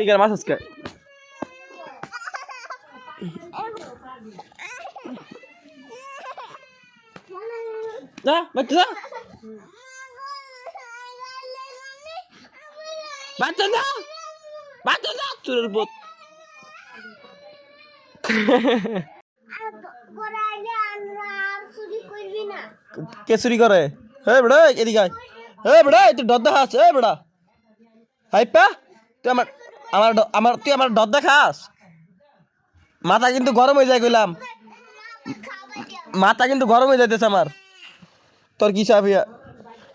আছে মাছ আজকে। যা, বাচ্চা যা। বাচ্চা যা বাচ্চা যা, চুরের পথ কে চুরি করে? হে বেড়া এদিকে হে বেড়া তুই ডর দেখাস হে বেড়া। হাইপা, তুই আমার আমার আমার তুই আমার ডর দেখাস? মাথা কিন্তু গরম হয়ে যায় কইলাম। মাথা কিন্তু গরম হয়ে যাইতেছে আমার। তোর কি চাপ?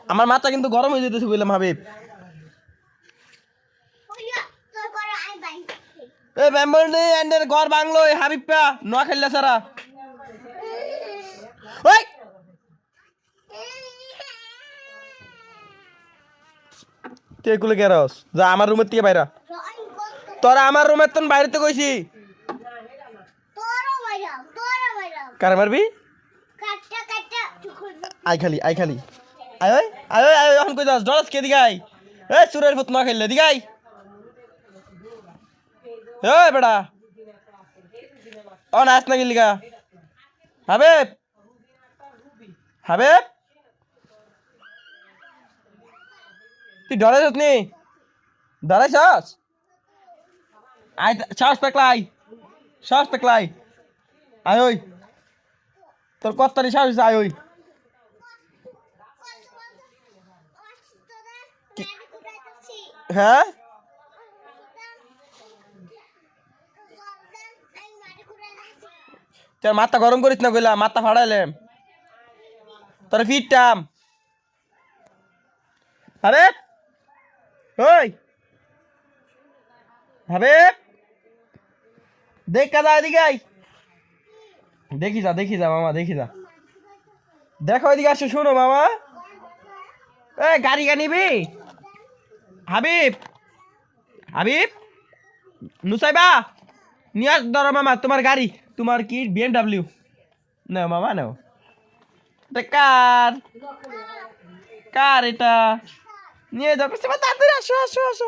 আমার মাথা কিন্তু গরম হয়ে যেতেছে বললাম হাবিব। এ মেম্বার নেই এন্ডের ঘর বাংলো এই হাবিব পা নোয়া খেললে সারা ওই! তুই এগুলো কেরস যা আমার রুমের থেকে বাইরা। তোরা আমার রুমের তন বাইরে তো কইছি কার মারবি? আই খালি আই খালি। আয় ওই আয় ওই আয় এখন কই যাস? ডরাস কে দিগাই এ সুরের ফুত না খেললে দিগাই এ বেড়া ও নাচ না গেলি গা হাবেব। হাবেব। তুই ডরাইছ নি? ডরাইছস আই শ্বাস পেকলাই শ্বাস পেকলাই আয়। ওই। তোর কত্তারি আয় ওই। হ্যাঁ? তোর মাথা গরম করিস না কইলা, মাথা ফাড়াইলাম। তোর ফিটটাম আরে ওই। হবে দেখ কাদা এদিকে আই দেখি যা দেখি যা মামা দেখি যা দেখো এদিকে আসো শোনো মামা এ গাড়ি নিবি হাবিব হাবিব নুসাইবা নিয়ে ধরো মামা তোমার গাড়ি তোমার কি বিএমডাব্লিউ নাও মামা নাও কার কার এটা নিয়ে যাও তাড়াতাড়ি আসো আসো আসো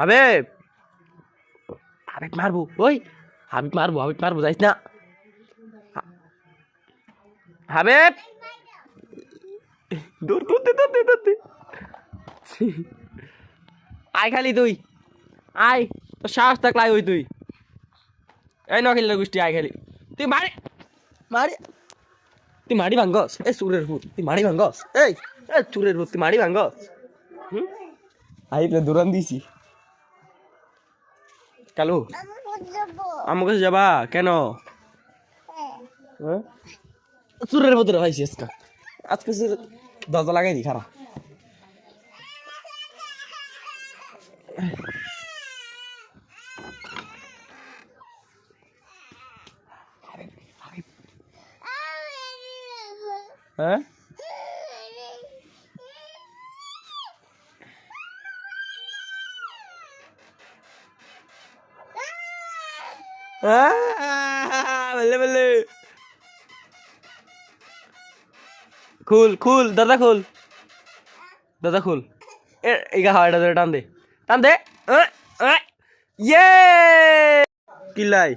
হাবিব। হাবিব মারবো, ওই। হাবিব মারবো হাবিব মারবো, যাইস না। হাবিব। দূর দূর দে দূর দে দূর আয় খালি তুই। আয়, তোর সাহস থাকলে আয় ওই তুই। এই নখিলের গোষ্ঠী, আয় খালি। তুই মারি মারি। তুই মারি ভাঙ্গস। এ চুরের ভূত, তুই মারি ভাঙ্গস। এই চুরের ভূত, তুই মারি ভাঙ্গস। হুম? আইলে দূরান দিছি। কালু? আমার কাছে যাবা? কেন? হ্যাঁ? চুরের ভূতের ভাইছি আজকে। আজকে দরজা লাগাই দি খারাপ হ্যাঁ? আহ, বলে বলে খুল খুল দাদা খুল। দাদা খুল। এ ইগা হাওয়াটা ধরে টান দে। টান দে। ইয়ে! কিলাই।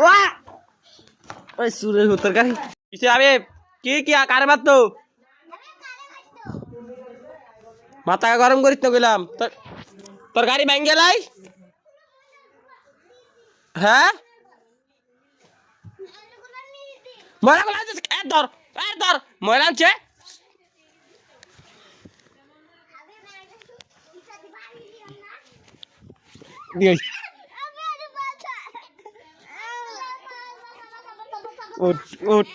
ওয়া! ওই সুরের হুতর গাড়ি। কিসে আবে কি কি কারে মারতো? মাথা গরম করিস না কইলাম তোর গাড়ি ভেঙে লাই হ্যাঁ? ময়লা গুলো আনছিস? এ ধর এ ধর ময়লা আনছে। উঠ উঠ।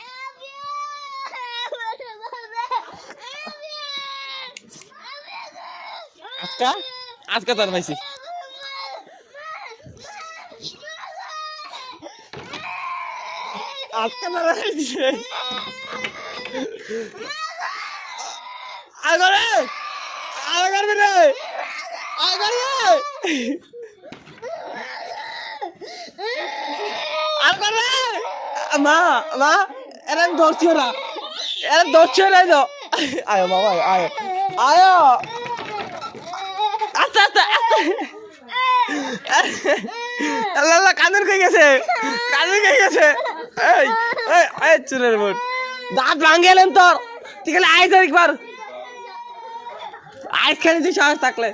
আজকা? আজকা তার পাইছি তার পাইছি আগরে আগরে রে। আগরে আগরে মা মা, এরা ধরছি ওরা। এরা ধরছি ওরা তো আয় বাবা আয়। আয়। আস্তে আস্তে আস্তে। আল্লাহ আল্লাহ কানের কই গেছে? কানের কই গেছে? এই এই এই চুরের বুট। দাঁত ভাঙ গেলেন তোর। তুই খালি আইস একবার। খেলে সাহস থাকলে।